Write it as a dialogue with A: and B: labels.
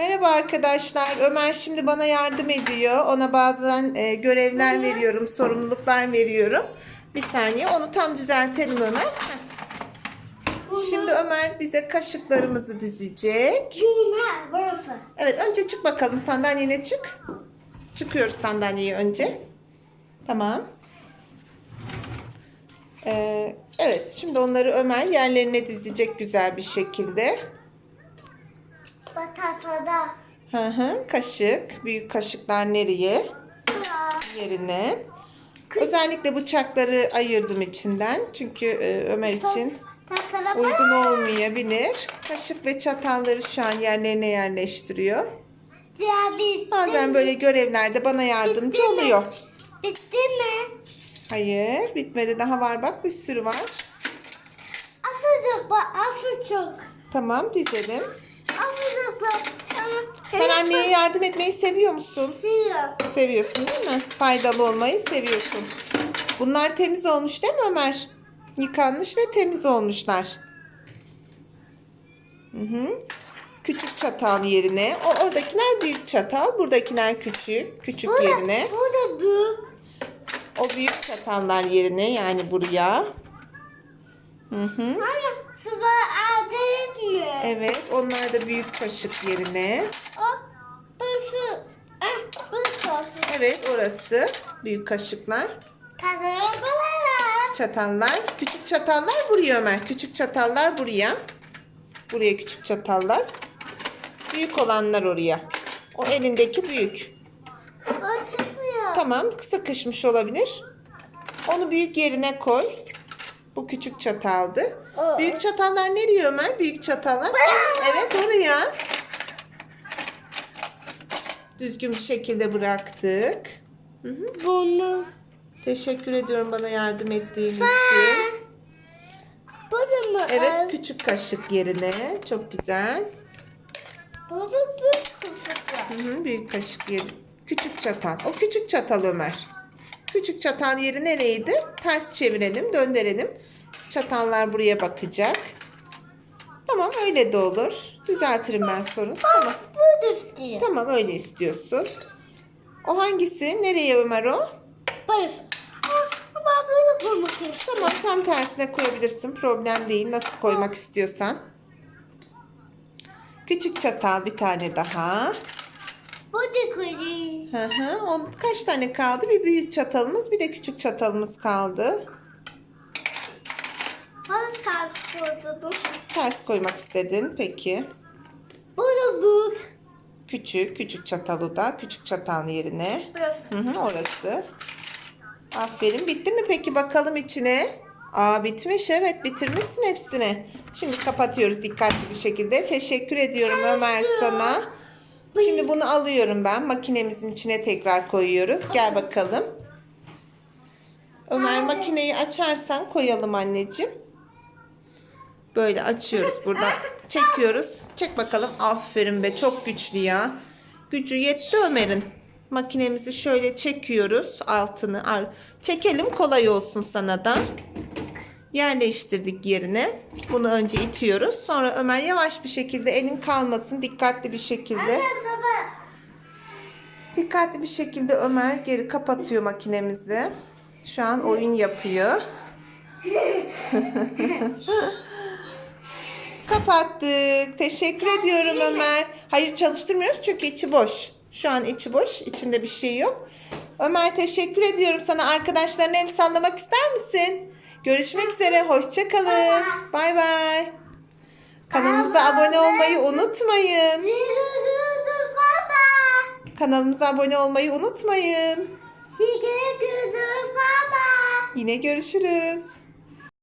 A: Merhaba arkadaşlar. Ömer şimdi bana yardım ediyor. Ona bazen e, görevler veriyorum, sorumluluklar veriyorum. Bir saniye onu tam düzeltelim Ömer. Şimdi Ömer bize kaşıklarımızı dizecek.
B: Bunlar burası.
A: Evet önce çık bakalım sandalyene çık. Çıkıyoruz sandalyeye önce. Tamam. Ee, evet şimdi onları Ömer yerlerine dizecek güzel bir şekilde.
B: Batatada.
A: Hı hı, kaşık. Büyük kaşıklar nereye? Yerine. Özellikle bıçakları ayırdım içinden. Çünkü e, Ömer için uygun olmayabilir. Kaşık ve çatalları şu an yerlerine yerleştiriyor. Bazen böyle görevlerde bana yardımcı oluyor.
B: Bitti mi?
A: Hayır, bitmedi. Daha var bak bir sürü var.
B: Asıcık bak asıcık.
A: Tamam, dizelim.
B: Tamam.
A: Sen anneye yardım etmeyi seviyor musun?
B: Sıyır.
A: Seviyorsun değil mi? Faydalı olmayı seviyorsun. Bunlar temiz olmuş değil mi Ömer? Yıkanmış ve temiz olmuşlar. Hı hı. Küçük çatal yerine. O oradakiler büyük çatal, buradakiler küçük, küçük yerine.
B: Bu da büyük.
A: O büyük çatallar yerine yani buraya. Hı hı.
B: Ama sıvı adet mi?
A: Evet, onlar da büyük kaşık yerine.
B: O burası. Ah, burası olsun.
A: Evet, orası büyük kaşıklar.
B: Bana.
A: Çatallar, küçük çatallar buraya Ömer. Küçük çatallar buraya. Buraya küçük çatallar. Büyük olanlar oraya. O elindeki büyük.
B: O çıkmıyor.
A: Tamam, sıkışmış olabilir. Onu büyük yerine koy. Bu küçük çataldı.
B: O.
A: Büyük çatallar nereye Ömer? Büyük çatallar. Evet oraya. Düzgün bir şekilde bıraktık. Hı hı.
B: Bunu.
A: Teşekkür ediyorum bana yardım ettiğin için.
B: Sen. Bu da mı?
A: Evet küçük kaşık yerine. Çok güzel.
B: Bu da büyük kuşaklar.
A: Hı hı, büyük kaşık yeri. Küçük çatal. O küçük çatal Ömer. Küçük çatal yeri nereydi? Ters çevirelim, döndürelim. Çatallar buraya bakacak. Tamam öyle de olur. Düzeltirim ben sorun. Tamam.
B: Da istiyor.
A: Tamam öyle istiyorsun. O hangisi? Nereye Ömer o?
B: Burası. Ah, ben böyle koymak istiyorum.
A: Tamam tam tersine koyabilirsin. Problem değil. Nasıl koymak istiyorsan. Küçük çatal bir tane daha.
B: Bu da koyayım.
A: Hı hı. On, kaç tane kaldı? Bir büyük çatalımız, bir de küçük çatalımız kaldı.
B: Koydum.
A: Ters koymak istedin. Peki.
B: Bu da büyük.
A: Küçük, küçük çatalı da küçük çatal yerine.
B: Burası.
A: Hı hı, orası. Aferin. Bitti mi peki bakalım içine? Aa bitmiş evet bitirmişsin hepsini. Şimdi kapatıyoruz dikkatli bir şekilde. Teşekkür ediyorum Ömer sana. Şimdi bunu alıyorum ben. Makinemizin içine tekrar koyuyoruz. Gel bakalım. Ömer makineyi açarsan koyalım anneciğim. Böyle açıyoruz burada. Çekiyoruz. Çek bakalım. Aferin be çok güçlü ya. Gücü yetti Ömer'in. Makinemizi şöyle çekiyoruz. Altını çekelim kolay olsun sana da. Yerleştirdik yerine. Bunu önce itiyoruz. Sonra Ömer yavaş bir şekilde elin kalmasın. Dikkatli bir şekilde. Dikkatli bir şekilde Ömer geri kapatıyor makinemizi. Şu an oyun yapıyor. Kapattık. Teşekkür ediyorum Ömer. Hayır çalıştırmıyoruz çünkü içi boş. Şu an içi boş. İçinde bir şey yok. Ömer teşekkür ediyorum sana. Arkadaşlarına el sallamak ister misin? Görüşmek üzere. Hoşçakalın. Bay bay. Kanalımıza abone olmayı unutmayın. Kanalımıza abone olmayı unutmayın. Yine görüşürüz.